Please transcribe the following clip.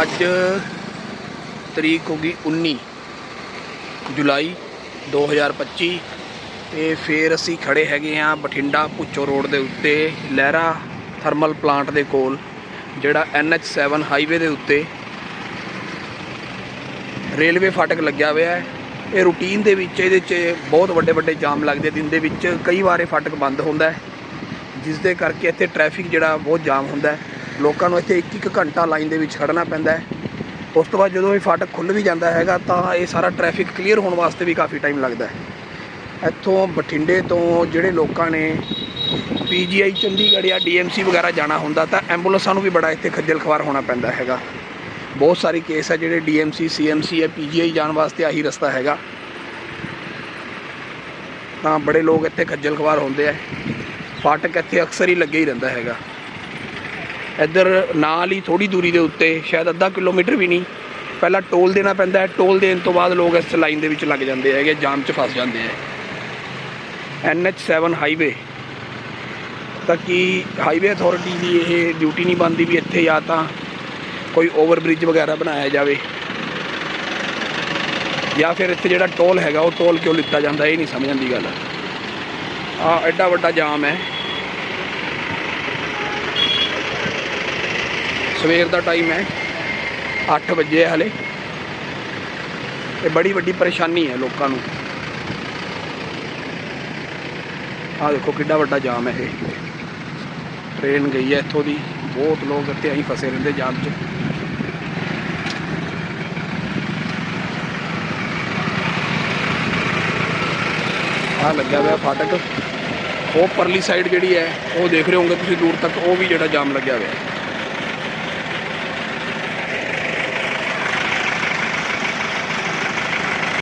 ਅੱਜ ਤਰੀਕ ਹੋ ਗਈ 19 ਜੁਲਾਈ 2025 ਤੇ ਫੇਰ ਅਸੀਂ ਖੜੇ ਹੈਗੇ ਆ ਬਠਿੰਡਾ ਪੁੱਚੋ ਰੋਡ ਦੇ ਉੱਤੇ, ਲਹਿਰਾ ਥਰਮਲ ਪਲਾਂਟ ਦੇ ਕੋਲ, ਜਿਹੜਾ NH7 ਹਾਈਵੇ ਦੇ ਉੱਤੇ ਰੇਲਵੇ ਫਾਟਕ ਲੱਗਿਆ ਹੋਇਆ ਹੈ। ਇਹ ਰੂਟੀਨ ਦੇ ਵਿੱਚ, ਇਹਦੇ 'ਚ ਬਹੁਤ ਵੱਡੇ ਵੱਡੇ ਜਾਮ ਲੱਗਦੇ ਦਿਨ ਦੇ ਵਿੱਚ ਕਈ ਵਾਰ ਇਹ ਫਾਟਕ ਬੰਦ ਹੁੰਦਾ ਹੈ, ਜਿਸ ਦੇ ਕਰਕੇ ਇੱਥੇ ਟ੍ਰੈਫਿਕ ਜਿਹੜਾ ਬਹੁਤ ਜਾਮ ਹੁੰਦਾ ਹੈ। ਲੋਕਾਂ ਨੂੰ ਇੱਥੇ ਇੱਕ ਇੱਕ ਘੰਟਾ ਲਾਈਨ ਦੇ ਵਿੱਚ ਖੜਨਾ ਪੈਂਦਾ ਹੈ। ਉਸ ਤੋਂ ਬਾਅਦ ਜਦੋਂ ਇਹ ਫਾਟਕ ਖੁੱਲ੍ਹ ਵੀ ਜਾਂਦਾ ਹੈਗਾ, ਤਾਂ ਇਹ ਸਾਰਾ ਟ੍ਰੈਫਿਕ ਕਲੀਅਰ ਹੋਣ ਵਾਸਤੇ ਵੀ ਕਾਫੀ ਟਾਈਮ ਲੱਗਦਾ ਹੈ। ਇੱਥੋਂ ਬਠਿੰਡੇ ਤੋਂ ਜਿਹੜੇ ਲੋਕਾਂ ਨੇ ਪੀਜੀਆਈ ਚੰਡੀਗੜ੍ਹ ਜਾਂ ਡੀਐਮਸੀ ਵਗੈਰਾ ਜਾਣਾ ਹੁੰਦਾ, ਤਾਂ ਐਂਬੂਲੈਂਸਾਂ ਨੂੰ ਵੀ ਬੜਾ ਇੱਥੇ ਖੱਜਲ ਖਵਾਰ ਹੋਣਾ ਪੈਂਦਾ ਹੈਗਾ। ਬਹੁਤ ਸਾਰੇ ਕੇਸ ਹੈ ਜਿਹੜੇ ਡੀਐਮਸੀ ਸੀਐਮਸੀ ਜਾਂ ਪੀਜੀਆਈ ਜਾਣ ਵਾਸਤੇ ਆਹੀ ਰਸਤਾ ਹੈਗਾ। ਤਾਂ ਬੜੇ ਲੋਕ ਇੱਥੇ ਖੱਜਲ ਖਵਾਰ ਹੁੰਦੇ ਆ। ਫਾਟਕ ਇੱਥੇ ਅਕਸਰ ਹੀ ਲੱਗੇ ਹੀ ਰਹਿੰਦਾ ਹੈਗਾ। ਇੱਧਰ ਨਾਲ ਹੀ ਥੋੜੀ ਦੂਰੀ ਦੇ ਉੱਤੇ, ਸ਼ਾਇਦ ਅੱਧਾ ਕਿਲੋਮੀਟਰ ਵੀ ਨਹੀਂ। ਪਹਿਲਾਂ ਟੋਲ ਦੇਣਾ ਪੈਂਦਾ ਹੈ, ਟੋਲ ਦੇਣ ਤੋਂ ਬਾਅਦ ਲੋਕ ਇਸ ਲਾਈਨ ਦੇ ਵਿੱਚ ਲੱਗ ਜਾਂਦੇ ਹੈਗੇ, ਜਾਮ 'ਚ ਫਸ ਜਾਂਦੇ ਹੈ। NH7 highway. ਤਾਂ ਕਿ ਹਾਈਵੇ ਅਥਾਰਟੀ ਦੀ ਇਹ ਡਿਊਟੀ ਨਹੀਂ ਬਣਦੀ ਵੀ ਇੱਥੇ ਜਾਂ ਤਾਂ ਕੋਈ ਓਵਰ ਬ੍ਰਿਜ ਵਗੈਰਾ ਬਣਾਇਆ ਜਾਵੇ? ਜਾਂ ਫਿਰ ਇੱਥੇ ਜਿਹੜਾ ਟੋਲ ਹੈਗਾ, ਉਹ ਟੋਲ ਕਿਉਂ ਲਿੱਤਾ ਜਾਂਦਾ, ਇਹ ਨਹੀਂ ਸਮਝ ਆਉਂਦੀ ਗੱਲ। ਆ ਐਡਾ ਵੱਡਾ ਜਾਮ ਹੈ। ਸਵੇਰ ਦਾ ਟਾਈਮ ਹੈ। 8 ਵਜੇ ਹੈ ਹਲੇ। ਤੇ ਬੜੀ ਵੱਡੀ ਪਰੇਸ਼ਾਨੀ ਹੈ ਲੋਕਾਂ ਨੂੰ। ਆ ਦੇਖੋ ਕਿੱਡਾ ਵੱਡਾ ਜਾਮ ਹੈ ਇਹ। ਟ੍ਰੇਨ ਗਈ ਹੈ ਇੱਥੋਂ ਦੀ। ਬਹੁਤ ਲੋਕ ਇੱਥੇ ਆਹੀ ਫਸੇ ਰਹਿੰਦੇ ਜਾਮ 'ਚ। ਆ ਲੱਗਿਆ ਹੋਇਆ ਫਾਟਕ। ਉਹ ਪਰਲੀ ਸਾਈਡ ਜਿਹੜੀ ਹੈ, ਉਹ ਦੇਖ ਰਹੇ ਹੋਗੇ ਤੁਸੀਂ ਦੂਰ ਤੱਕ, ਉਹ ਵੀ ਜਿਹੜਾ ਜਾਮ ਲੱਗਿਆ ਹੋਇਆ।